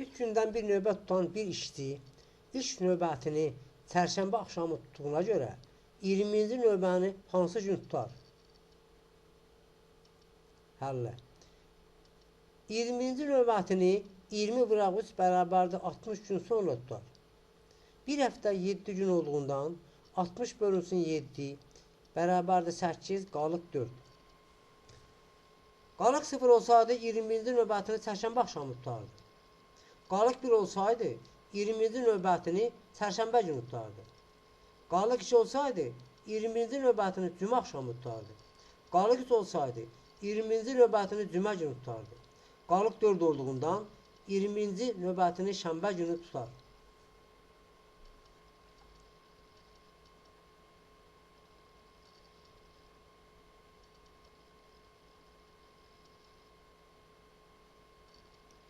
3 gündən bir növbət tutan bir işçi ilk növbətini çərşənbə axşamı tutduğuna görə 20-ci növbəni hansı gün tutar? Həllə. 20-ci növbətini 20 vuraq 3 bərabərdir 60 gün sonra tutar. Bir həftə 7 gün olduğundan 60 bölünsün 7 bərabərdir 8 qalıq 4. Qalıq 0 olsaydı 20-ci növbətini çərşənbə axşamı tutardı. Qalıq 1 olsaydı 20-ci növbətini çərşənbə günü tutardı. Qalıq 2 olsaydı 20-ci növbətini cümə axşamı tutardı. Qalıq 3 olsaydı 20-ci növbətini cümə günü tutardı. Qalıq 4 olduğundan 20-ci növbətini şənbə günü tutar.